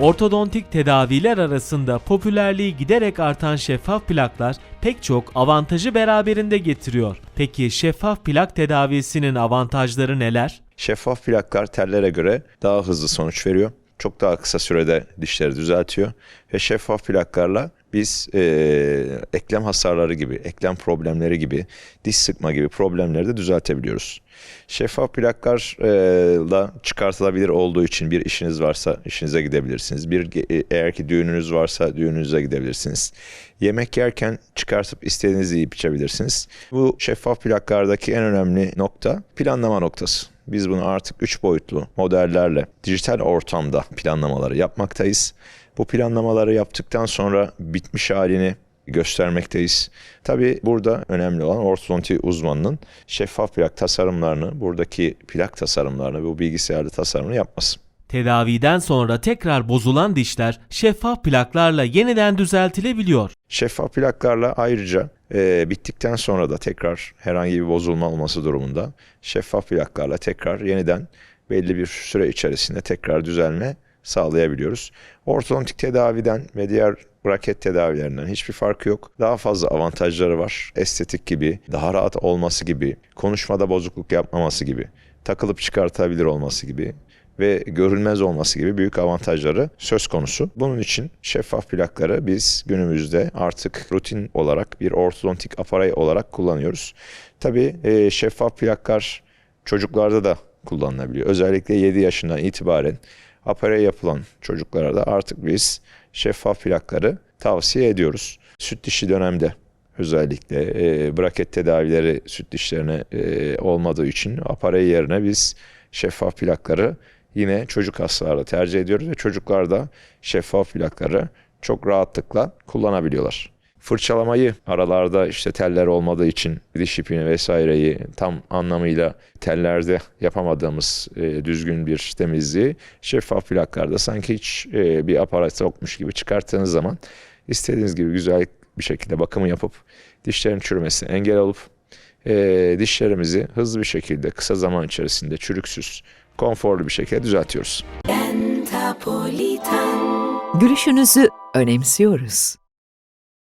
Ortodontik tedaviler arasında popülerliği giderek artan şeffaf plaklar pek çok avantajı beraberinde getiriyor. Peki şeffaf plak tedavisinin avantajları neler? Şeffaf plaklar tellere göre daha hızlı sonuç veriyor. Çok daha kısa sürede dişleri düzeltiyor. Ve şeffaf plaklarla biz eee, eklem hasarları gibi, eklem problemleri gibi, diş sıkma gibi problemleri de düzeltebiliyoruz. Şeffaf plaklarla çıkartılabilir olduğu için bir işiniz varsa işinize gidebilirsiniz. Bir ge- eğer ki düğününüz varsa düğününüze gidebilirsiniz. Yemek yerken çıkartıp istediğinizi yiyip içebilirsiniz. Bu şeffaf plaklardaki en önemli nokta planlama noktası. Biz bunu artık 3 boyutlu modellerle dijital ortamda planlamaları yapmaktayız. Bu planlamaları yaptıktan sonra bitmiş halini göstermekteyiz. Tabii burada önemli olan ortodonti uzmanının şeffaf plak tasarımlarını, buradaki plak tasarımlarını, bu bilgisayarlı tasarımını yapması. Tedaviden sonra tekrar bozulan dişler şeffaf plaklarla yeniden düzeltilebiliyor. Şeffaf plaklarla ayrıca e, bittikten sonra da tekrar herhangi bir bozulma olması durumunda şeffaf plaklarla tekrar yeniden belli bir süre içerisinde tekrar düzelme sağlayabiliyoruz. Ortodontik tedaviden ve diğer braket tedavilerinden hiçbir farkı yok. Daha fazla avantajları var. Estetik gibi, daha rahat olması gibi, konuşmada bozukluk yapmaması gibi, takılıp çıkartabilir olması gibi ve görülmez olması gibi büyük avantajları söz konusu. Bunun için şeffaf plakları biz günümüzde artık rutin olarak bir ortodontik aparey olarak kullanıyoruz. Tabii e, şeffaf plaklar çocuklarda da kullanılabiliyor. Özellikle 7 yaşından itibaren aparey yapılan çocuklara da artık biz şeffaf plakları tavsiye ediyoruz. Süt dişi dönemde özellikle e, braket tedavileri süt dişlerine e, olmadığı için aparey yerine biz şeffaf plakları yine çocuk hastalarda tercih ediyoruz ve çocuklar da şeffaf plakları çok rahatlıkla kullanabiliyorlar. Fırçalamayı aralarda işte teller olmadığı için diş ipini vesaireyi tam anlamıyla tellerde yapamadığımız e, düzgün bir temizliği şeffaf plaklarda sanki hiç e, bir aparat yokmuş gibi çıkarttığınız zaman istediğiniz gibi güzel bir şekilde bakımı yapıp dişlerin çürümesine engel olup e, dişlerimizi hızlı bir şekilde kısa zaman içerisinde çürüksüz, konforlu bir şekilde düzeltiyoruz. Gülüşünüzü önemsiyoruz.